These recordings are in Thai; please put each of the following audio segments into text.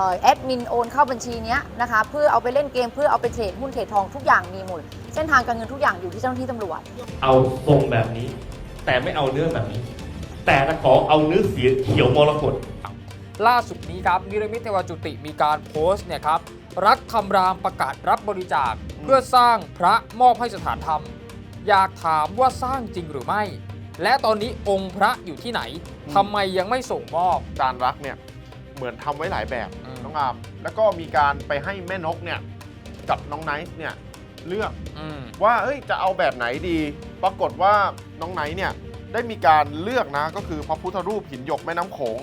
เอ่อแอดมินโอนเข้าบัญชีเนี้ยนะคะเพื่อเอาไปเล่นเกมเพื่อเอาไปเทรดหุ้นเทรดทองทุกอย่างมีหมดเส้นทางการเงินทุกอย่างอยู่ที่เจ้าหน้าที่ตำรวจ เอาทรงแบบนี้ แต่ไม่เอาเนื้อแบบนี้ แต่จะขอเอาเนื้อเสียเขียวมรกตล่าสุดนี้ครับนิรมิตเทวจุติมีการโพสต์เนี่ยครับรักคำรามประกาศรับบริจาคเพื่อสร้างพระมอบให้สถานธรรม อยากถามว่าสร้างจริงหรือไม่ และตอนนี้องค์พระอยู่ที่ไหนทำไมยังไม่ส่งมอบ จานรักเนี่ย เหมือนทำไว้หลายแบบอืม น้องอามแล้วก็มีการไปให้แม่นกเนี่ยกับน้องไนท์เนี่ยเลือก อืม ว่าเอ้ยจะเอาแบบไหนดี ปรากฏว่าน้องไนท์เนี่ยได้มีการเลือกนะก็คือพระพุทธรูปหินหยกแม่น้ำโขง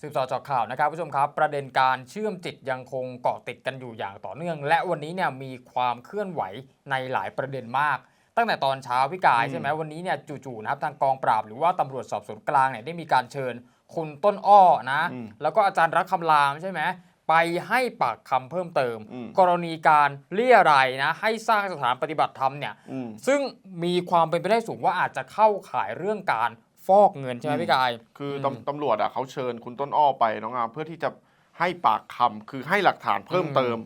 สืบต่อจากข่าวนะครับผู้ชมครับ ประเด็นการเชื่อมจิตยังคงเกาะติดกันอยู่อย่างต่อเนื่อง และวันนี้เนี่ยมีความเคลื่อนไหวในหลายประเด็นมาก ตั้งแต่ตอนเช้าพี่กายอืมใช่ไหมวันนี้เนี่ยจู่ๆนะครับทางกองปราบหรือว่าตำรวจสอบสวนกลางเนี่ยได้มีการเชิญคุณต้นอ้อนะอืมแล้วก็อาจารย์รักคำรามใช่ไหมไปให้ปากคำเพิ่มเติมอืมกรณีการเลี่ยรายนะ ให้สร้างสถานปฏิบัติธรรมเนี่ยอืมซึ่งมีความเป็นไปได้สูงว่าอาจจะเข้าข่ายเรื่องการฟอกเงินใช่ไหมอืมพี่กาย คืออมตำตำรวจอะเขาเชิญคุณต้นอ้อไปน้องอามเพื่อที่จะให้ปากคำคือให้หลักฐานเพิ่มเติม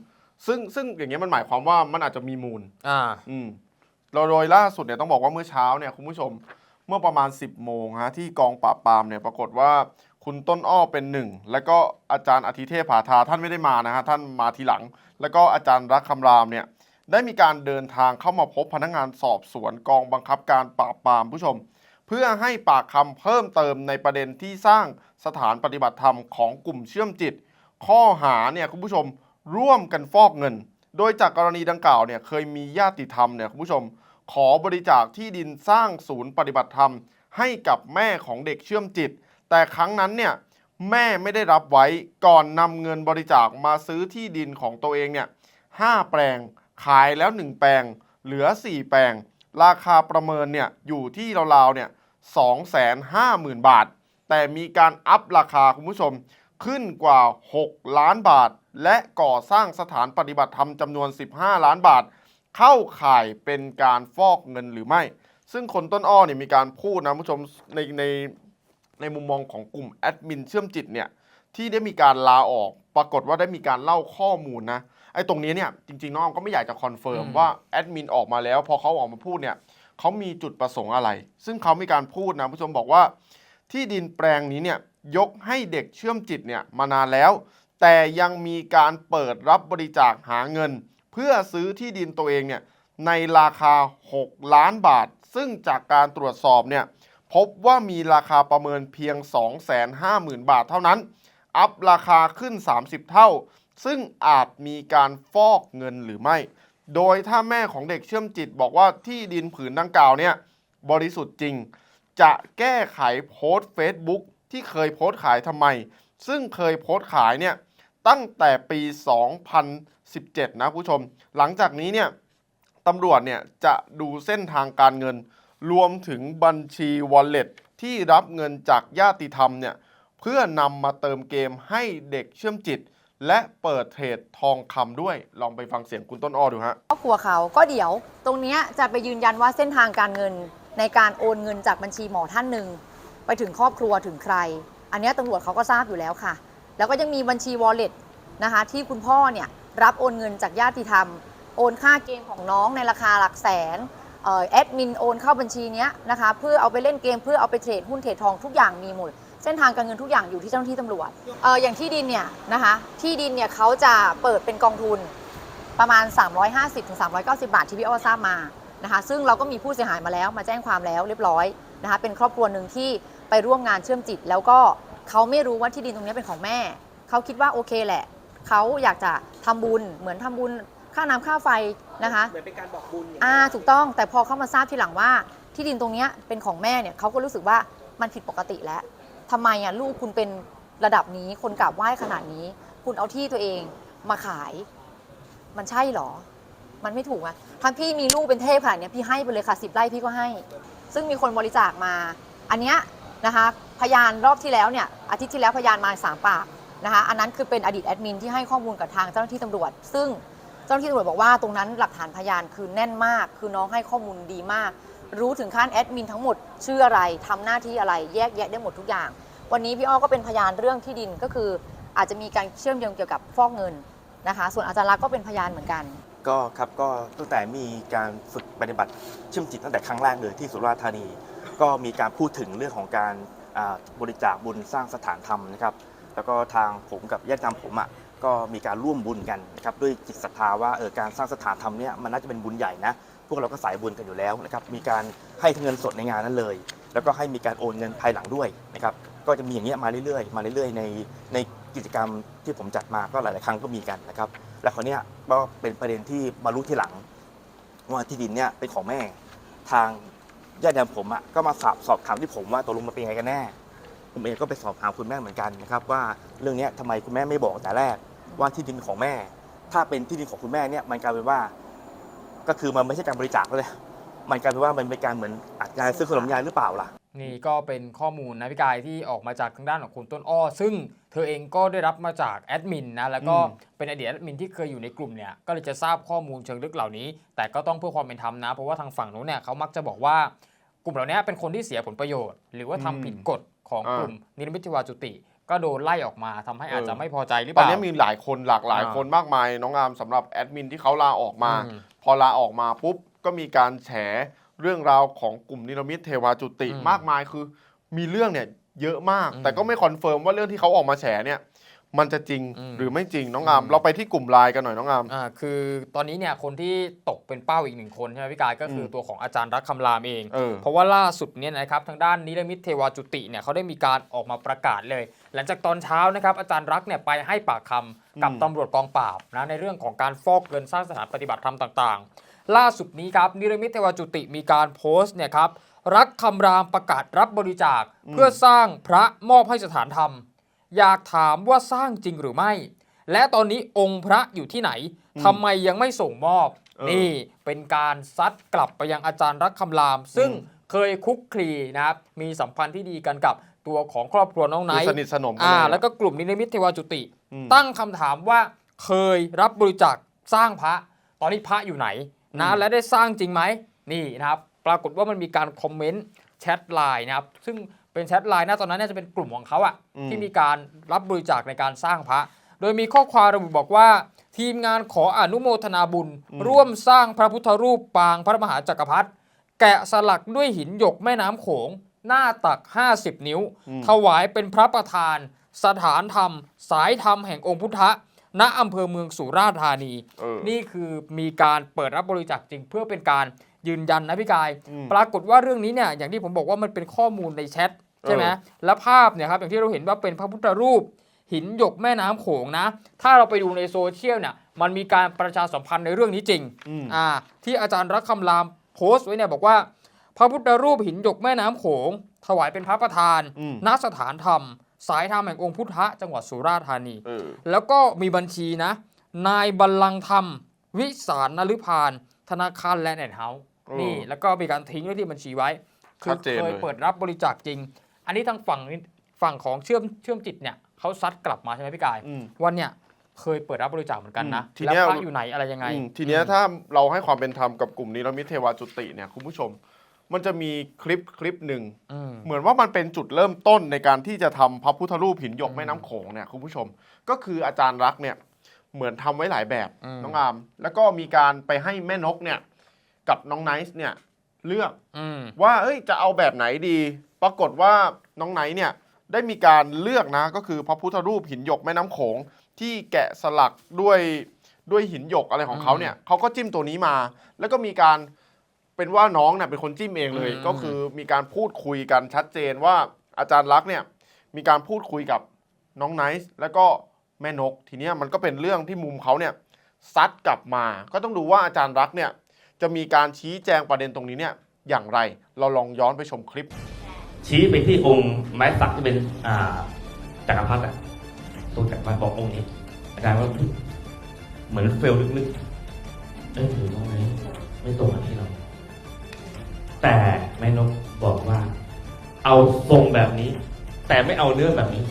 ซึ่งซึ่งอย่างเงี้ยมันหมายความว่ามันอาจจะมีมูล อ่า อืม เราโดยล่าสุดเนี่ยต้องบอกว่าเมื่อเช้าเนี่ยคุณผู้ชมเมื่อประมาณ 10 โมงฮะที่กองปราบปรามเนี่ยปรากฏว่าคุณต้นอ้อเป็นหนึ่งแล้วก็อาจารย์อธิเทพผาทาท่านไม่ได้มานะฮะท่านมาทีหลัง แล้วก็อาจารย์รักคำรามเนี่ยได้มีการเดินทางเข้ามาพบพนักงานสอบสวนกองบังคับการปราบปรามผู้ชม เพื่อให้ปากคำเพิ่มเติมในประเด็นที่สร้างสถานปฏิบัติธรรมของกลุ่มเชื่อมจิต ข้อหาเนี่ยคุณผู้ชมร่วมกันฟอกเงิน โดยจากกรณีดังกล่าวเนี่ยเคยมีญาติธรรมเนี่ยคุณผู้ชม ขอบริจาคที่ดินสร้างศูนย์ปฏิบัติธรรม ให้กับแม่ของเด็กเชื่อมจิต แต่ครั้งนั้นเนี่ยแม่ไม่ได้รับไว้ก่อนนำเงินบริจาคมาซื้อที่ดินของตัวเองเนี่ยห้าแปลง ขายแล้ว 1 แปลง เหลือ 4 แปลง ราคาประเมินเนี่ยอยู่ที่ราวๆเนี่ยสองแสนห้าหมื่นบาท แต่มีการอัพราคาคุณผู้ชมขึ้นกว่า 6 ล้านบาท และก่อสร้างสถานปฏิบัติธรรมจำนวน 15 ล้านบาท เข้าข่ายเป็นการฟอกเงินหรือไม่ ซึ่งคนต้นอ้อเนี่ยมีการพูดนะคุณผู้ชมในในในมุมมองของกลุ่มแอดมินเชื่อมจิตเนี่ยที่ได้มีการลาออกปรากฏว่าได้มีการเล่าข้อมูลนะไอ้ตรงนี้เนี่ยจริงๆน้องก็ไม่อยากจะคอนเฟิร์มอืมว่าแอดมินออกมาแล้ว พอเขาออกมาพูดเนี่ยเขามีจุดประสงค์อะไร ซึ่งเขามีการพูดนะคุณผู้ชมบอกว่า ที่ดินแปลงนี้เนี่ยยกให้เด็กเชื่อมจิตเนี่ยมานานแล้ว แต่ยังมีการเปิดรับบริจาคหาเงินเพื่อซื้อที่ดินตัวเองเนี่ยในราคา 6 ล้านบาท ซึ่งจากการตรวจสอบเนี่ยพบว่ามีราคาประเมินเพียง 250,000 บาทเท่านั้น อัพราคาขึ้น 30 เท่า ซึ่งอาจมีการฟอกเงินหรือไม่ โดยถ้าแม่ของเด็กเชื่อมจิตบอกว่าที่ดินผืนดังกล่าวเนี่ยบริสุทธิ์จริง จะแก้ไขโพสต์ Facebook ที่เคยโพสต์ขายทำไม ซึ่งเคยโพสต์ขายเนี่ยตั้งแต่ปี 17 นะคุณผู้ชม หลังจากนี้เนี่ยตำรวจเนี่ยจะดูเส้นทางการเงิน รวมถึงบัญชี Wallet ที่รับเงินจากญาติธรรมเนี่ยเพื่อนำมาเติมเกมให้เด็กเชื่อมจิต และเปิดเทรดทองคำด้วย ลองไปฟังเสียงคุณต้นอ้อดูฮะ ครอบครัวเขาก็เดี๋ยว ตรงเนี้ยจะไปยืนยันว่าเส้นทางการเงินในการโอนเงินจากบัญชีหมอท่านหนึ่ง ไปถึงครอบครัวถึงใคร อันเนี้ยตำรวจเขาก็ทราบอยู่แล้วค่ะ แล้วก็ยังมีบัญชี wallet นะคะที่คุณพ่อเนี่ย รับโอนเงินจากญาติธรรม โอนค่าเกมของน้องในราคาหลักแสนแอดมินโอนเข้าบัญชีนี้นะคะเพื่อเอาไปเล่นเกมเพื่อเอาไปเทรดหุ้นเทรดทองทุกอย่างมีหมดเส้นทางการเงินทุกอย่างอยู่ที่เจ้าหน้าที่ตำรวจอออย่างที่ดินเนี่ยนะคะที่ดินเนี่ยเขาจะเปิดเป็นกองทุนประมาณ 350ถึง390 บาทที่พี่อ้อทราบมานะคะซึ่งเราก็มีผู้เสียหายมาแล้วมาแจ้งความแล้วเรียบร้อยนะคะเป็นครอบครัวหนึ่งที่ไปร่วมงานเชื่อมจิต แล้วก็เขาไม่รู้ว่าที่ดินตรงนี้เป็นของแม่ เขาคิดว่าโอเคแหละ เขาอยากจะทำบุญเหมือนทำบุญค่าน้ำค่าไฟนะคะเหมือนเป็นการบอกบุญอย่างอ่าเงี้ยถูกต้องแต่พอเขามาทราบทีหลังว่าที่ดินตรงเนี้ยเป็นของแม่เนี่ยเขาก็รู้สึกว่ามันผิดปกติแล้วทำไมอะลูกคุณเป็นระดับนี้คนกราบไหว้ขนาดนี้ คุณเอาที่ตัวเองมาขาย มันใช่เหรอ มันไม่ถูกอะทั้งพี่มีลูกเป็นเทพขนาดเนี้ยพี่ให้ไปเลยค่ะสิบไร่พี่ก็ให้ ซึ่งมีคนบริจาคมา อันเนี้ยนะคะ พยานรอบที่แล้วเนี่ยอาทิตย์ที่แล้วพยานมาสามปาก นะคะอันนั้นคือเป็นอดีตแอดมินที่ให้ข้อมูลกับทางเจ้าหน้าที่ตำรวจ ซึ่งเจ้าหน้าที่ตำรวจบอกว่าตรงนั้นหลักฐานพยานคือแน่นมาก คือน้องให้ข้อมูลดีมาก รู้ถึงขั้นแอดมินทั้งหมดชื่ออะไรทำหน้าที่อะไรแยกแยะได้หมดทุกอย่าง วันนี้พี่อ้อก็เป็นพยานเรื่องที่ดินก็คือ อาจจะมีการเชื่อมโยงเกี่ยวกับฟอกเงินนะคะ ส่วนอาจารย์ลักษณ์ก็เป็นพยานเหมือนกัน ก็ครับก็ตั้งแต่มีการฝึกปฏิบัติเชื่อมจิตตั้งแต่ครั้งแรกเลยที่สุราษฎร์ธานี ก็มีการพูดถึงเรื่องของการบริจาคบุญสร้างสถานธรรมนะครับ แล้วก็ทางผมกับญาติธรรมผมอะก็มีการร่วมบุญกันนะครับด้วยจิตศรัทธาว่าเออการสร้างสถานธรรมเนี่ยมันน่าจะเป็นบุญใหญ่นะพวกเราก็สายบุญกันอยู่แล้วนะครับมีการให้เงินสดในงานนั้นเลย แล้วก็ให้มีการโอนเงินภายหลังด้วยนะครับก็จะมีอย่างเงี้ยมาเรื่อยๆ มาเรื่อยๆ ในในกิจกรรมที่ผมจัดมาก็หลายๆครั้งก็มีกันนะครับและคราวเนี้ยก็เป็นประเด็นที่มารู้ที่หลังว่าที่ดินเนี่ยเป็นของแม่ทางญาติเดิมผมอะก็มาสอบสอบถามที่ผมว่าตกลงมันเป็นยังไงกันแน่ ผมเองก็ไปสอบถามคุณแม่เหมือนกันนะครับว่าเรื่องเนี้ยทำไมคุณแม่ไม่บอกแต่แรกว่าที่ดินของแม่ ถ้าเป็นที่ดินของคุณแม่เนี่ยมันกลายเป็นว่า ก็คือมันไม่ใช่การบริจาคแล้วเลยมันกลายเป็นว่ามันเป็นการเหมือนอัดงานซื้อขนมยายหรือเปล่าล่ะนี่ก็เป็นข้อมูลนะพี่กายที่ออกมาจากทางด้านของคุณต้นอ้อ ซึ่งเธอเองก็ได้รับมาจากแอดมินนะแล้วก็อืมเป็นอดีตแอดมินที่เคยอยู่ในกลุ่มเนี่ยก็เลยจะทราบข้อมูลเชิงลึกเหล่านี้ แต่ก็ต้องเพื่อความเป็นธรรมนะ เพราะว่าทางฝั่งนู้นเนี่ยเขามักจะบอกว่ากลุ่มเหล่านี้เป็นคนที่เสียผลประโยชน์ หรือว่าทำผิดกฎ ของกลุ่มนิรมิตเทวาจุติ ก็โดนไล่ออกมาทำให้อาจจะไม่พอใจหรือตเปอนล่านี้มีหลายคนหลากหลายอ่าคนมากมายน้องอามสำหรับแอดมินที่เขาลาออกมาอืมพอลาออกมาปุ๊บก็มีการแฉเรื่องราวของกลุ่มนิรมิตเทวาจุติอืมมากมายคือ มีเรื่องเนี่ยเยอะมากอืมแต่ก็ไม่คอนเฟิร์มว่าเรื่องที่เขาออกมาแฉเนี่ย มันจะจริงอืมหรือไม่จริงน้องอามอืมเราไปที่กลุ่มไลน์กันหน่อยน้องอามอ่าคือตอนนี้เนี่ยคนที่ตกเป็นเป้าอีกหนึ่งคนใช่ไหมพี่กายก็คืออมตัวของอาจารย์รักคำรามเองเออเพราะว่าล่าสุดเนี่ยนะครับทางด้านนิรมิตเทวาจุติเนี่ยเขาได้มีการออกมาประกาศเลย หลังจากตอนเช้านะครับอาจารย์รักเนี่ยไปให้ปากคำกับอืมตำรวจกองปราบนะในเรื่องของการฟอกเงินสร้างสถานปฏิบัติธรรมต่างๆ ล่าสุดนี้ครับนิรมิตเทวาจุติมีการโพสต์เนี่ยครับรักคำรามประกาศรับบริจาคเพื่อสร้างพระมอบให้สถานธรรม อยากถามว่าสร้างจริงหรือไม่ และตอนนี้องค์พระอยู่ที่ไหนทำไมยังไม่ส่งมอบ เออ นี่เป็นการซัดกลับไปยังอาจารย์รักคำราม ซึ่งอืมเคยคุกคลีนะครับมีสัมพันธ์ที่ดีกันกับตัวของครอบครัวน้องไนคือท์ สนิทสนมกันอ่าเลย แล้วก็กลุ่มนิรมิตเทวาจุติ อืมตั้งคำถามว่าเคยรับบริจาคสร้างพระ ตอนนี้พระอยู่ไหนนะอืม และได้สร้างจริงไหมนี่นะครับ ปรากฏว่ามันมีการคอมเมนต์แชทไลน์นะครับ ซึ่ง เป็นแชทไลน์นะตอนนั้นน่าจะเป็นกลุ่มของเขาอะอืมที่มีการรับบริจาคในการสร้างพระ โดยมีข้อความระบุบอกว่า ทีมงานขออนุโมทนาบุญ ร่วมสร้างพระพุทธรูปปางพระมหาจักรพรรดิแกะสลักด้วยหินหยกแม่น้ำโขง หน้าตัก 50 นิ้วอืมถวายเป็นพระประธาน สถานธรรม สายธรรมแห่งองค์พุทธะณอำเภอเมืองสุราษฎร์ธานีเออนี่คือมีการเปิดรับบริจาคจริงเพื่อเป็นการยืนยันนะพี่กายอืมปรากฏว่าเรื่องนี้เนี่ยอย่างที่ผมบอกว่ามันเป็นข้อมูลในแชท ใช่ไหมเออและภาพเนี่ยครับอย่างที่เราเห็นว่าเป็นพระพุทธรูป หินหยกแม่น้ำโขงนะ ถ้าเราไปดูในโซเชียลเนี่ยมันมีการประชาสัมพันธ์ในเรื่องนี้จริงอืมอ่าที่อาจารย์รักคำรามโพสต์ไว้เนี่ยบอกว่า พระพุทธรูปหินหยกแม่น้ำโขง ถวายเป็นพระประธานอืมณสถานธรรม สายธรรมแห่งองค์พุทธะจังหวัดสุราษฎร์ธานีเออแล้วก็มีบัญชีนะ นายบัลลังก์ธรรม วิสารนฤพาน ธนาคารและแอนด์เฮาส์เออนี่แล้วก็มีการทิ้งไว้ที่บัญชีไว้คืชัอดเจนเคยเลยเปิดรับบริจาคจริง อันนี้ทางฝั่งนี้ฝั่งของเชื่อมเชื่อมจิตเนี่ยเขาซัดกลับมาใช่ไหมพี่กายอืมวันเนี่ยเคยเปิดรับบริจาคเหมือนกันนะอืมทีแล้วเนี้ยพระอยู่ไหนอะไรยังไงอืมทีเนี้ยถ้าเราให้ความเป็นธรรมกับกลุ่มนิรมิตเทวาจุติเนี่ยคุณผู้ชม มันจะมีคลิปคลิปหนึ่งอืมเหมือนว่ามันเป็นจุดเริ่มต้นในการที่จะทำพระพุทธรูปหินหยกอืมแม่น้ำโขงเนี่ยคุณผู้ชม ก็คืออาจารย์รักษณ์เนี่ยเหมือนทำไว้หลายแบบอืมน้องอาม แล้วก็มีการไปให้แม่นกเนี่ยกับน้องไนท์เนี่ยเลือกอืมว่าเอ้ยจะเอาแบบไหนดี ปรากฏว่าน้องไนท์เนี่ยได้มีการเลือกนะก็คือพระพุทธรูปหินหยกแม่น้ำโขงที่แกะสลักด้วยด้วยหินหยกอะไรของเขาเนี่ยเขาก็จิ้มตัวนี้มา แล้วก็มีการเป็นว่าน้องเนี่ยเป็นคนจิ้มเองเลยอืมก็คือมีการพูดคุยกันชัดเจนว่าอาจารย์รักษณ์เนี่ยมีการพูดคุยกับน้องไนท์แล้วก็แม่นกทีเนี้ยมันก็เป็นเรื่องที่มุมเขาเนี่ยซัดกลับมา ก็ต้องดูว่าอาจารย์รักษณ์เนี่ยจะมีการชี้แจงประเด็นตรงนี้เนี่ยอย่างไร เราลองย้อนไปชมคลิป ชี้ไปที่องค์ไม้สักที่เป็นอ่าจักรพรรดิอะตัวจักรพรรดิบอกองค์นี้ อาจารย์ว่าเหมือนเฟลลึกๆเอ้ยหรือว่าไงไม่ตรงกับที่เรา แต่แม่นกบอกว่า เอาทรงแบบนี้ แต่ไม่เอาเนื้อแบบนี้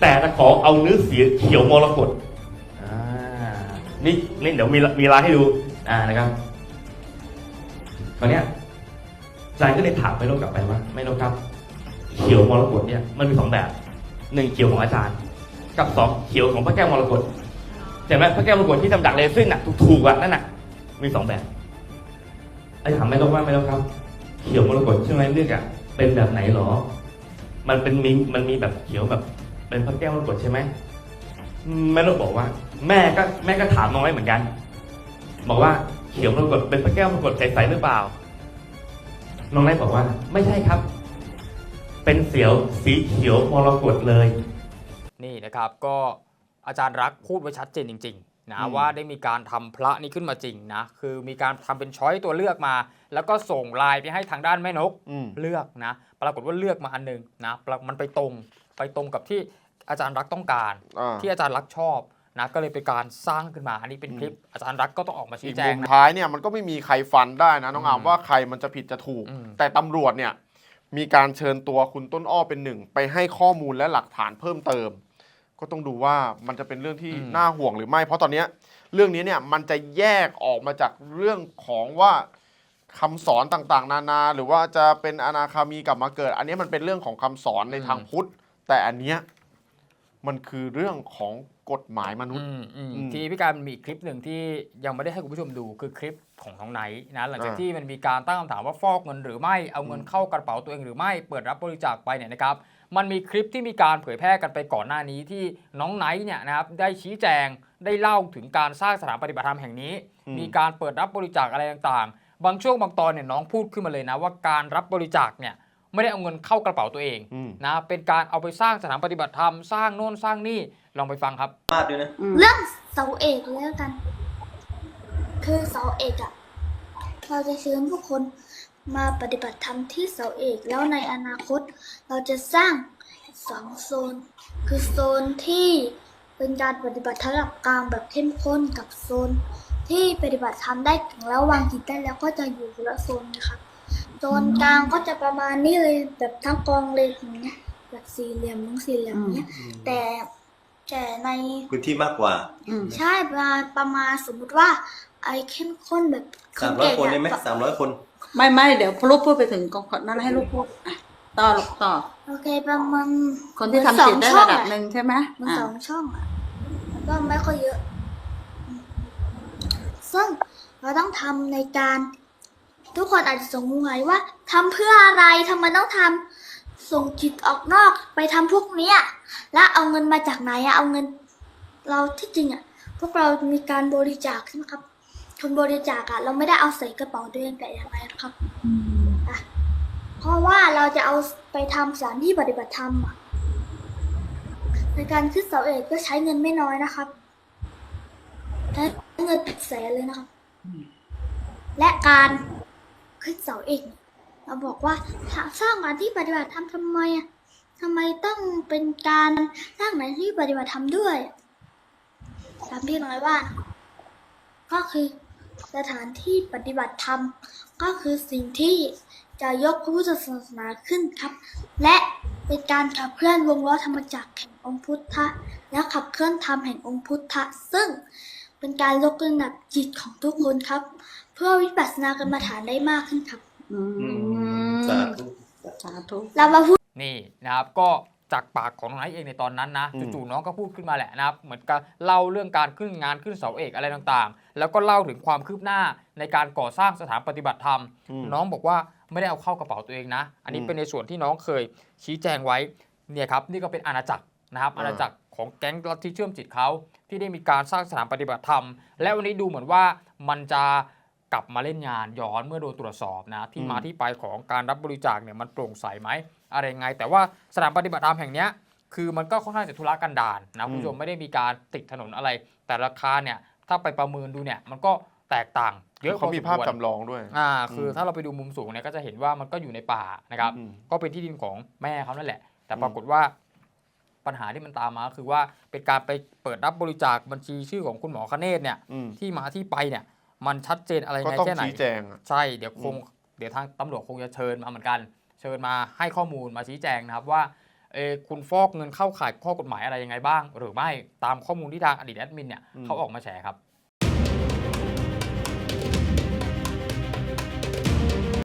แต่จะขอเอาเนื้อเสียเขียวมรกตนี่นี่เดี๋ยวมีมีลายให้ดู อ่านะครับตอนเนี้ยอาจารย์ก็เลยถามไม่ลบกลับไปว่าไม่ลบครับ เขียวมรกตเนี่ยมันมีสองแบบหนึ่งเขียวของอาจารย์ กับสองเขียวของพระแก้วมรกตเห็นไหมพระแก้วมรกตที่ทำจากเรซินอะถูกๆอะนั่นน่ะมีสองแบบไอ้ถามไม่ต้องว่าไม่ต้องครับ เขียวมรกตใช่ไหมเลือกอะเป็นแบบไหนหรอ มันเป็นมีมันมีแบบเขียวแบบ เป็นพระแก้วมรกตใช่ไหมอืมแม่นกบอกว่า แม่ก็แม่ก็ถามน้องไว้เหมือนกัน บอกว่าเขียวมรกตเป็นพระแก้วมรกตใสๆหรือเปล่าน้องไนบอกว่า ไม่ใช่ครับ เป็นเสียวสีเขียวมรกตเลย นี่นะครับก็อาจารย์รักษณ์พูดไว้ชัดเจนจริงๆนะอืมว่าได้มีการทำพระนี้ขึ้นมาจริงนะคือมีการทำเป็นช้อยตัวเลือกมา แล้วก็ส่งไลน์ไปให้ทางด้านแม่นกอืมเลือกนะปรากฏว่าเลือกมาอันหนึงนะปรากมันไปตรงไปตรงกับที่อาจารย์รักษณ์ต้องการอ่าที่อาจารย์รักษณ์ชอบนะก็เลยเป็นการสร้างขึ้นมา อันนี้เป็นคลิปอาจารย์รักษณ์ก็ต้องออกมาอีชี้กแจมุงมนะท้ายเนี่ยมันก็ไม่มีใครฟันได้นะน้องอามอืมว่าใครมันจะผิดจะถูกอืมแต่ตำรวจเนี่ย มีการเชิญตัวคุณต้นอ้อเป็นหนึ่ง ไปให้ข้อมูลและหลักฐานเพิ่มเติม ก็ต้องดูว่ามันจะเป็นเรื่องที่น่าห่วงหรือไม่ เพราะตอนเนี้ยเรื่องนี้เนี่ยมันจะแยกออกมาจากเรื่องของว่าคำสอนต่างๆ นานา หรือว่าจะเป็นอนาคามีกลับมาเกิด อันนี้มันเป็นเรื่องของคำสอนในทางพุทธ แต่อันเนี้ย มันคือเรื่องของกฎหมายมนุษย์ อืมอืมอืม ทีนี้พี่การมันมีอีกคลิปหนึ่งที่ยังไม่ได้ให้คุณผู้ชมดูคือคลิปของน้องไนท์นะหลังจากอ่าที่มันมีการตั้งคำถามว่าฟอกเงินหรือไม่เอาเงินเข้ากระเป๋าตัวเองหรือไม่เปิดรับบริจาคไปเนี่ยนะครับ มันมีคลิปที่มีการเผยแพร่กันไปก่อนหน้านี้ที่น้องไนท์เนี่ยนะครับได้ชี้แจงได้เล่าถึงการสร้างสถานปฏิบัติธรรมแห่งนี้ อืม มีการเปิดรับบริจาคอะไรต่างๆ บางช่วงบางตอนเนี่ยน้องพูดขึ้นมาเลยนะว่าการรับบริจาคเนี่ย ไม่ได้เอาเงินเข้ากระเป๋าตัวเองอืมนะเป็นการเอาไปสร้างสถานปฏิบัติธรรมสร้างโน่นสร้างนี่ลองไปฟังครับพลาดด้วยนะเรื่องเสาเอกแล้วกัน คือเสาเอกอะเราจะเชิญผู้คนมาปฏิบัติธรรมที่เสาเอกแล้วในอนาคต เราจะสร้างสองโซน คือโซนที่เป็นการปฏิบัติธรรมระดับกลางแบบเข้มข้นกับโซน ที่ปฏิบัติธรรมได้ถึงแล้ววางจิตได้แล้วก็จะอยู่คนละโซนนะครับ โซนกลางก็จะประมาณนี้เลยแบบทั้งกองเลยอย่างเงี้ยแบบสี่เหลี่ยมทั้งสี่เหลี่ยมอย่างเงี้ย แต่แต่ในพื้นที่มากกว่าใช่ประมาณประมาณสมมุติว่า ไอเข้มข้นแบบสามร้อยคนได้ไหมเก่งอะสามร้อยคน ไม่ไม่เดี๋ยวพอลูกพูดไปถึงกองขอนั้นให้ลูกพูดอะต่อลูกต่อ โอเคประมาณคนที่ทำจิตได้ระดับหนึ่งใช่ไหมมันอะสองช่องอะแล้วก็ไม่ค่อยเยอะ ซึ่งเราต้องทำในการ ทุกคนอาจจะสงสัยว่าทำเพื่ออะไรทำไมต้องทำส่งจิตออกนอกไปทำพวกนี้แล้วเอาเงินมาจากไหนอะเอาเงิน เราที่จริงอะพวกเรามีการบริจาคใช่ไหมครับคนบริจาคอะเราไม่ได้เอาใส่กระเป๋าตัวเองแต่อย่างไรนะครับเพราะว่าเราจะเอาไปทำสถานที่ปฏิบัติธรรมอะในการขึ้นเสาเอกก็ใช้เงินไม่น้อยนะครับใช้เงินเป็นแสนเลยนะครับ และการ ขึ้นเสาเอกเนี่ยเราบอกว่าถ้าสร้างสถานที่ปฏิบัติธรรมทำไมอะทำไมต้องเป็นการสร้างสถานที่ปฏิบัติธรรมด้วยตามที่น้อยว่า ก็คือสถานที่ปฏิบัติธรรม ก็คือสิ่งที่จะยกพระพุทธศาสนาขึ้นครับ และเป็นการขับเคลื่อนวงล้อธรรมจักรแห่งองค์พุทธะ และขับเคลื่อนธรรมแห่งองค์พุทธะ ซึ่งเป็นการยกระดับจิตของทุกคนครับ เพื่อวิปัสสนากรรมฐานได้มากขึ้นครับ อืมสาธุ สาธุ เรามาพูดนี่นะครับก็จากปากของน้องไนท์เองในตอนนั้นนะอืม จู่ๆน้องก็พูดขึ้นมาแหละนะครับเหมือนกับเล่าเรื่องการขึ้นงานขึ้นเสาเอกอะไรต่างๆ แล้วก็เล่าถึงความคืบหน้าในการก่อสร้างสถานปฏิบัติธรรมอืมน้องบอกว่าไม่ได้เอาเข้ากระเป๋าตัวเองนะ อันนี้อืมเป็นในส่วนที่น้องเคยชี้แจงไว้เนี่ยครับนี่ก็เป็นอาณาจักรนะครับ อ่า อาณาจักรของแก๊งลัทธิเชื่อมจิตเขาที่ได้มีการสร้างสถานปฏิบัติธรรม และวันนี้ดูเหมือนว่ามันจะ กลับมาเล่นงานย้อนเมื่อโดนตรวจสอบนะที่มาที่ไปของการรับบริจาคเนี่ยมันโปร่งใสไหมอะไรยังไง แต่ว่าสถานปฏิบัติธรรมแห่งเนี้ยคือมันก็ค่อนข้างจะทุรกันดารนะคุณผู้ชมไม่ได้มีการติดถนนอะไร แต่ราคาเนี่ยถ้าไปประเมินดูเนี่ยมันก็แตกต่างเยอะพเขาอสมีมภาพควรจำลองด้วยอ่าคืออมถ้าเราไปดูมุมสูงเนี่ยก็จะเห็นว่ามันก็อยู่ในป่านะครับอืมก็เป็นที่ดินของแม่เขานั่นแหละ แต่อืมปรากฏว่าปัญหาที่มันตามมาคือว่าเป็นการไปเปิดรับบริจาคบัญชีชื่อของคุณหมอคเนศเนี่ยอืมที่มาที่ไปเนี่ย มันชัดเจนอะไรก็ไงต้องแค่ไหนชี้แจงอะใช่เดี๋ยวคงอืมเดี๋ยวทางตำรวจคงจะเชิญมาเหมือนกัน เชิญมาให้ข้อมูลมาชี้แจงนะครับว่าเออคุณฟอกเงินเข้าข่ายข้อกฎหมายอะไรยังไงบ้าง หรือไม่ตามข้อมูลที่ทางอดีตแอดมินเนี่ยเขาออกมาแฉครับ